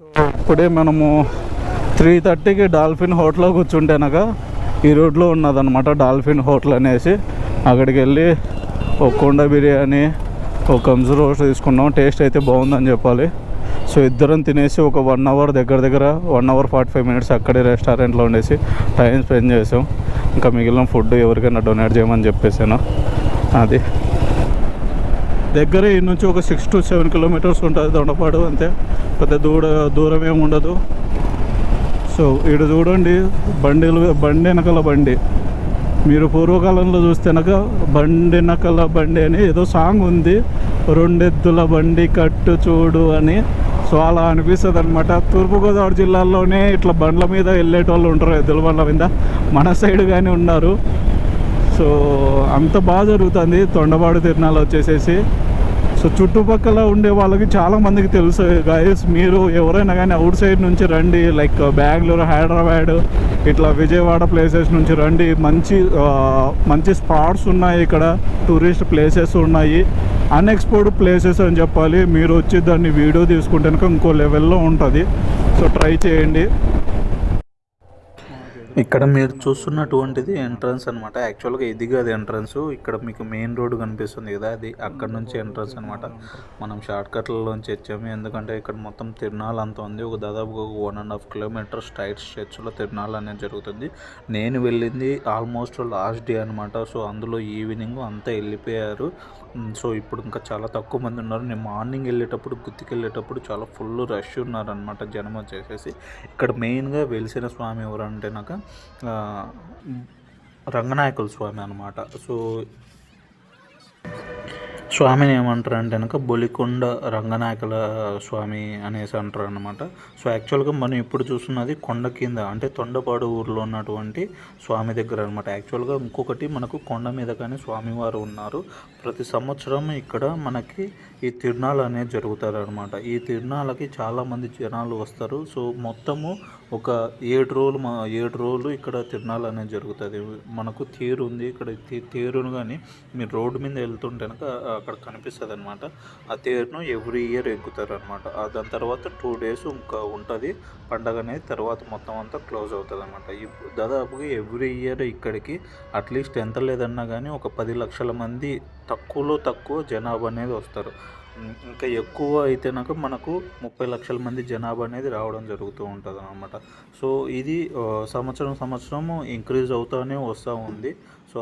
ఇప్పుడే మనము త్రీ థర్టీకి డాల్ఫిన్ హోటల్లో కూర్చుంటేనక ఈ రోడ్లో ఉన్నదనమాట డాల్ఫిన్ హోటల్ అనేసి. అక్కడికి వెళ్ళి ఒక కుండ బిర్యానీ ఒక కంజు రోస్ట్ తీసుకున్నాం. టేస్ట్ అయితే బాగుందని చెప్పాలి. సో ఇద్దరం తినేసి ఒక వన్ అవర్ దగ్గర దగ్గర one hour forty five minutes అక్కడే రెస్టారెంట్లో ఉండేసి టైం స్పెండ్ చేసాం. ఇంకా మిగిలిన ఫుడ్ ఎవరికైనా డొనేట్ చేయమని చెప్పేసాను. అది. దగ్గర ఈ నుంచి ఒక సిక్స్ టు సెవెన్ కిలోమీటర్స్ ఉంటుంది దొండపాడు అంతే. పెద్ద దూడ దూరం ఏమి ఉండదు. సో ఇటు చూడండి బండిలు బండి వెనకాల బండి. మీరు పూర్వకాలంలో చూస్తేనక బండి వెనకల బండి అని ఏదో సాంగ్ ఉంది. రెండెద్దుల బండి కట్టు చూడు అని. సో అలా అనిపిస్తుంది అనమాట తూర్పుగోదావరి జిల్లాలోనే ఇట్లా బండ్ల మీద వెళ్ళేటోళ్ళు ఉంటారు ఎద్దుల బండ్ల మీద. మన సైడ్ కానీ ఉన్నారు. సో అంత బాగా జరుగుతుంది. తొండపాడు తిరునాళ్ళు వచ్చేసేసి. సో చుట్టుపక్కల ఉండే వాళ్ళకి చాలామందికి తెలుసు గాయస్ మీరు ఎవరైనా కానీ అవుట్ సైడ్ నుంచి రండి. లైక్ బెంగళూరు హైదరాబాద్ ఇట్లా విజయవాడ ప్లేసెస్ నుంచి రండి. మంచి మంచి స్పాట్స్ ఉన్నాయి ఇక్కడ. టూరిస్ట్ ప్లేసెస్ ఉన్నాయి. అన్ఎక్స్పోర్డ్ ప్లేసెస్ అని చెప్పాలి. మీరు వచ్చి దాన్ని వీడియో తీసుకుంటే ఇంకో లెవెల్లో ఉంటుంది. సో ట్రై చేయండి. ఇక్కడ మీరు చూస్తున్నటువంటిది ఎంట్రన్స్ అనమాట యాక్చువల్గా ఇది కాదు ఎంట్రన్స్ ఇక్కడ మీకు మెయిన్ రోడ్ కనిపిస్తుంది కదా అది అక్కడ నుంచి ఎంట్రన్స్ అనమాట మనం షార్ట్ కట్లలోంచి వచ్చాము. ఎందుకంటే ఇక్కడ మొత్తం తిరునాళ్ళు అంత ఉంది. ఒక దాదాపు ఒక one and half kilometre straight స్ట్రెచ్లో తిరునాళ్ళు అనేది జరుగుతుంది. నేను వెళ్ళింది ఆల్మోస్ట్ లాస్ట్ డే అనమాట సో అందులో ఈవినింగ్ అంతా వెళ్ళిపోయారు. సో ఇప్పుడు ఇంకా చాలా తక్కువ మంది ఉన్నారు. నేను మార్నింగ్ వెళ్ళేటప్పుడు గుత్తికి వెళ్ళేటప్పుడు చాలా ఫుల్ రష్ ఉన్నారనమాట జనం వచ్చేసేసి. ఇక్కడ మెయిన్గా వెలిసిన స్వామి ఎవరంటే నాకు రంగనాయకుల స్వామి అనమాట సో స్వామిని ఏమంటారు అంటే కనుక బొలికొండ రంగనాయకుల స్వామి అనేసి అంటారు అనమాట సో యాక్చువల్గా మనం ఇప్పుడు చూస్తున్నది కొండ కింద అంటే తొండపాడు ఊర్లో ఉన్నటువంటి స్వామి దగ్గర అనమాట యాక్చువల్గా ఇంకొకటి మనకు కొండ మీద కానీ స్వామివారు ఉన్నారు. ప్రతి సంవత్సరం ఇక్కడ మనకి ఈ తిరునాళ్ళు అనేది జరుగుతారు అనమాట ఈ తిరునాళ్ళకి చాలామంది జనాలు వస్తారు. సో మొత్తము ఒక ఏడు రోజులు మా ఏడు రోజులు ఇక్కడ తిరునాళ్ళు అనేది జరుగుతుంది. మనకు తీరు ఉంది. ఇక్కడ తీరును కానీ మీరు రోడ్డు మీద వెళ్తుంటే అక్కడ కనిపిస్తుంది అనమాట ఆ తేరును ఎవ్రీ ఇయర్ ఎక్కుతారు అనమాట దాని తర్వాత టూ డేస్ ఇంకా ఉంటుంది. పండగ అనేది తర్వాత మొత్తం అంతా క్లోజ్ అవుతుంది అనమాట దాదాపుగా ఎవ్రీ ఇయర్ ఇక్కడికి అట్లీస్ట్ ఎంత లేదన్నా కానీ ఒక పది లక్షల మంది తక్కువలో తక్కువ జనాభా అనేది వస్తారు. ఇంకా ఎక్కువ అయితేనాక మనకు ముప్పై లక్షల మంది జనాభా అనేది రావడం జరుగుతూ ఉంటుంది అనమాట సో ఇది సంవత్సరం సంవత్సరం ఇంక్రీజ్ అవుతూనే వస్తూ ఉంది. సో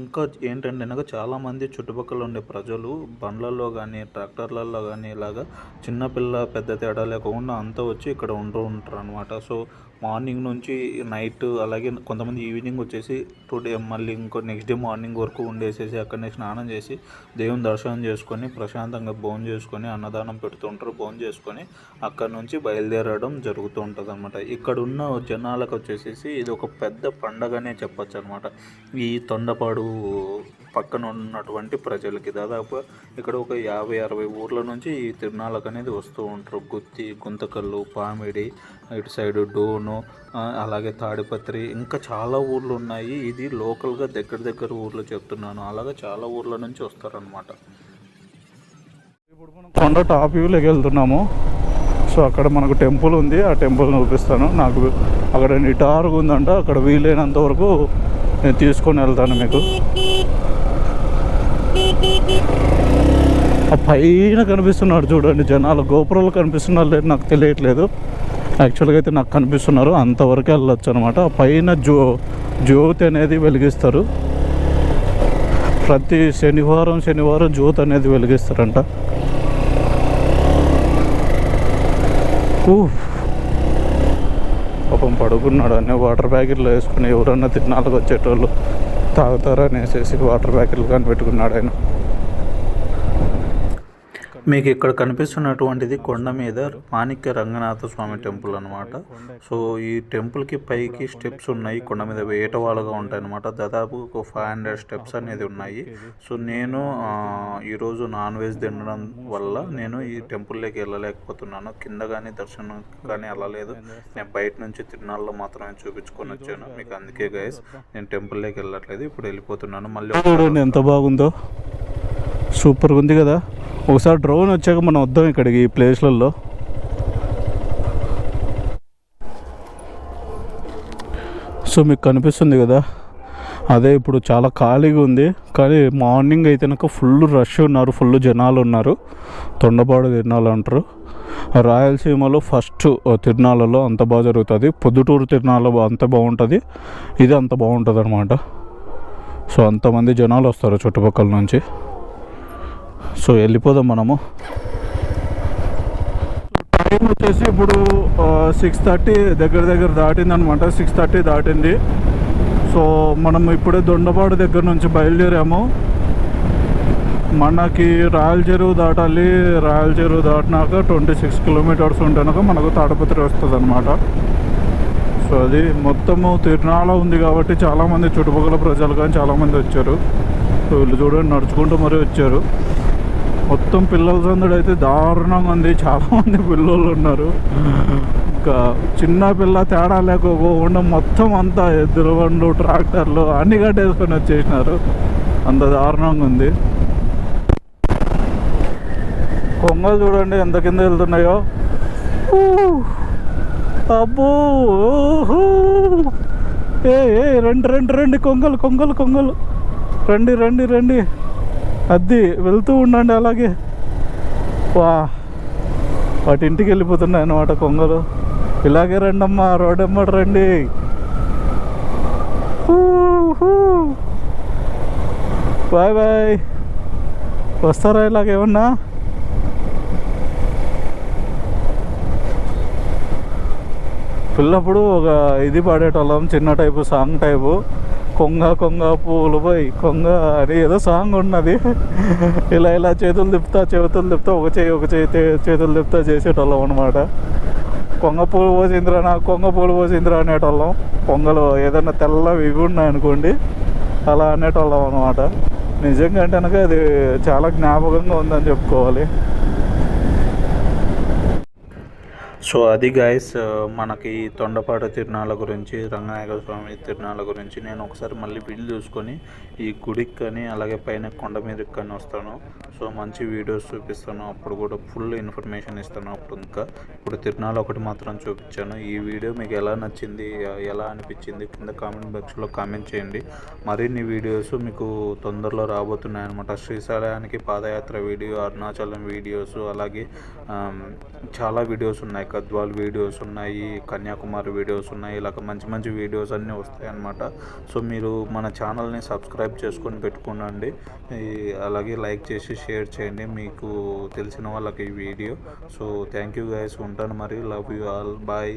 ఇంకా ఏంటంటే నాకు చాలామంది చుట్టుపక్కల ఉండే ప్రజలు బండ్లలో కానీ ట్రాక్టర్లలో కానీ ఇలాగా చిన్నపిల్ల పెద్ద తేడా లేకుండా అంతా వచ్చి ఇక్కడ ఉంటూ ఉంటారు అనమాట సో మార్నింగ్ నుంచి నైట్ అలాగే కొంతమంది ఈవినింగ్ వచ్చేసి టుడే మళ్ళీ ఇంకో నెక్స్ట్ డే మార్నింగ్ వరకు ఉండేసేసి అక్కడనే స్నానం చేసి దేవుని దర్శనం చేసుకొని ప్రశాంతంగా భోజనం చేసుకొని అన్నదానం పెడుతుంటారు. భోజనం చేసుకొని అక్కడ నుంచి బయలుదేరడం జరుగుతూ ఉంటుంది అనమాట ఇక్కడ ఉన్న జనాలకు వచ్చేసేసి ఇది ఒక పెద్ద పండగనే చెప్పచ్చు అనమాట ఈ తొండపాడు పక్కన ఉన్నటువంటి ప్రజలకి దాదాపు ఇక్కడ ఒక యాభై అరవై ఊర్ల నుంచి ఈ తిరునాళ్ళకు అనేది వస్తూ ఉంటారు. గుత్తి గుంతకల్లు పామిడి ఇటు సైడ్ డోను అలాగే తాడిపత్రి ఇంకా చాలా ఊర్లు ఉన్నాయి. ఇది లోకల్గా దగ్గర దగ్గర ఊర్లు చెప్తున్నాను. అలాగే చాలా ఊర్ల నుంచి వస్తారనమాట ఇప్పుడు మనం కొండ టాప్ వ్యూలోకి వెళ్తున్నాము. సో అక్కడ మనకు టెంపుల్ ఉంది. ఆ టెంపుల్ చూపిస్తాను. నాకు అక్కడ నిటారుగా ఉందంట. అక్కడ వీలైనంత వరకు నేను తీసుకొని వెళ్తాను మీకు. ఆ పైన కనిపిస్తున్నాడు చూడండి జనాలు. గోపురాలు కనిపిస్తున్నారు లేదు నాకు తెలియట్లేదు. యాక్చువల్గా అయితే నాకు కనిపిస్తున్నారు. అంతవరకు వెళ్ళొచ్చు అనమాట ఆ పైన జ్యో జ్యోతి అనేది వెలిగిస్తారు. ప్రతి శనివారం శనివారం జ్యోతి అనేది వెలిగిస్తారంట. ఊహ్. పాపం పడుకున్నాడు అన్నీ వాటర్ ప్యాకెట్లు వేసుకుని ఎవరన్నా తిన్నాళ్ళకి వచ్చేటోళ్ళు తాగుతారనేసేసి వాటర్ ప్యాకెట్లు కానీ పెట్టుకున్నాడు ఆయన. మీకు ఇక్కడ కనిపిస్తున్నటువంటిది కొండ మీద మాణిక్య రంగనాథ స్వామి టెంపుల్ అనమాట సో ఈ టెంపుల్కి పైకి స్టెప్స్ ఉన్నాయి. కొండ మీద వేటవాళ్ళగా ఉంటాయి అనమాట దాదాపు ఒక ఫైవ్ హండ్రెడ్ స్టెప్స్ అనేది ఉన్నాయి. సో నేను ఈరోజు నాన్ వెజ్ తినడం వల్ల నేను ఈ టెంపుల్లోకి వెళ్ళలేకపోతున్నాను. కింద కానీ దర్శనం కానీ వెళ్ళలేదు నేను బయట నుంచి తిరునాళ్ళలో మాత్రమే చూపించుకొని వచ్చాను. మీకు అందుకే గైస్ నేను టెంపుల్లోకి వెళ్ళట్లేదు. ఇప్పుడు వెళ్ళిపోతున్నాను. మళ్ళీ ఎంత బాగుందో. సూపర్గా ఉంది కదా. ఒకసారి డ్రోన్ వచ్చాక మనం వద్దాం ఇక్కడికి ఈ ప్లేస్లలో. సో మీకు కనిపిస్తుంది కదా? అదే ఇప్పుడు చాలా ఖాళీగా ఉంది. కానీ మార్నింగ్ అయితే నాకు ఫుల్ రష్ ఉన్నారు ఫుల్ జనాలు ఉన్నారు. తొండపాడు తిరణాలు అంటారు రాయలసీమలో ఫస్ట్ తిరునాళ్ళలో అంత బాగా జరుగుతుంది. పొద్దుటూరు తిరునాళ్ళ అంత బాగుంటుంది. ఇది అంత బాగుంటుంది అనమాట సో అంతమంది జనాలు వస్తారు చుట్టుపక్కల నుంచి. సో వెళ్ళిపోదాం మనము. టైం వచ్చేసి ఇప్పుడు సిక్స్ థర్టీ దగ్గర దగ్గర దాటింది అనమాట సిక్స్ థర్టీ దాటింది. సో మనం ఇప్పుడే దొండపాడు దగ్గర నుంచి బయలుదేరాము. మనకి రాయల చెరువు దాటాలి. రాయల చెరువు దాటినాక ట్వంటీ సిక్స్ కిలోమీటర్స్ ఉంటేనక మనకు తాడపత్రి వస్తుంది అనమాట సో అది మొత్తము తిరునాళ ఉంది కాబట్టి చాలామంది చుట్టుపక్కల ప్రజలు కానీ చాలామంది వచ్చారు. సో వీళ్ళు చూడండి నడుచుకుంటూ మరీ వచ్చారు. మొత్తం పిల్లల సందడి అయితే దారుణంగా ఉంది. చాలామంది పిల్లలు ఉన్నారు. ఇంకా చిన్న పిల్ల తేడా లేకపోకుండా మొత్తం అంతా ఎద్దుల బండ్లు ట్రాక్టర్లు అన్ని కట్టేసుకొని వచ్చేసినారు. అంత దారుణంగా ఉంది. కొంగలు చూడండి ఎంత కింద వెళ్తున్నాయో. ఊ, అబ్బో ఏ ఏ రండి రండి రండి కొంగలు కొంగలు కొంగలు. రండి రండి రండి. అద్ది వెళ్తూ ఉండండి అలాగే. వా వాటి ఇంటికి వెళ్ళిపోతున్నాయి అన్నమాట కొంగలు. ఇలాగే రండమ్మా రోడ్ ఎమ్మట రండి. Bye bye. వస్తారా ఇలాగేమన్నా పిల్లప్పుడు ఒక ఇది పాడేటోళ్ళం చిన్న టైపు సాంగ్ టైపు. కొంగ కొంగ పూలు పోయి కొంగ అని ఏదో సాంగ్ ఉన్నది. ఇలా ఇలా చేతులు తిప్పుతా చేతులు తిప్పుతా ఒక చేయి ఒక చేయి చేతులు తిప్పుతా చేసేటోళ్ళం అనమాట కొంగ పూలు పోసిందిరా నాకు కొంగ పూలు పోసిందిరా అనేటోళ్ళం. కొంగలు ఏదైనా తెల్లవి ఇవి అలా అనేటోళ్ళం అనమాట నిజంగా అంటే కనుక అది చాలా జ్ఞాపకంగా ఉందని చెప్పుకోవాలి. సో అది గాయస్ మనకి తొండపాట తిరునాళ్ళ గురించి రంగనాయక స్వామి తిరునాళ్ళ గురించి నేను ఒకసారి మళ్ళీ వీడియో చూసుకొని ఈ గుడికి కానీ అలాగే పైన కొండ మీదకి కానీ వస్తాను. సో మంచి వీడియోస్ చూపిస్తాను. అప్పుడు కూడా ఫుల్ ఇన్ఫర్మేషన్ ఇస్తాను అప్పుడు ఇంకా. ఇప్పుడు తిరునాళ్ళ ఒకటి మాత్రం చూపించాను. ఈ వీడియో మీకు ఎలా నచ్చింది ఎలా అనిపించింది కింద కామెంట్ బాక్స్లో కామెంట్ చేయండి. మరిన్ని వీడియోస్ మీకు తొందరలో రాబోతున్నాయి అనమాట శ్రీశైలానికి పాదయాత్ర వీడియో అరుణాచలం వీడియోస్ అలాగే చాలా వీడియోస్ ఉన్నాయి. గద్వాల్ వీడియోస్ ఉన్నాయి కన్యాకుమారి వీడియోస్ ఉన్నాయి ఇలాగ మంచి మంచి వీడియోస్ అన్నీ వస్తాయి అన్నమాట సో మీరు మన ఛానల్ని సబ్స్క్రైబ్ చేసుకొని పెట్టుకోనండి. అలాగే లైక్ చేసి షేర్ చేయండి మీకు తెలిసిన వాళ్ళకి ఈ video so thank you guys ఉంటాను మరి. Love you all bye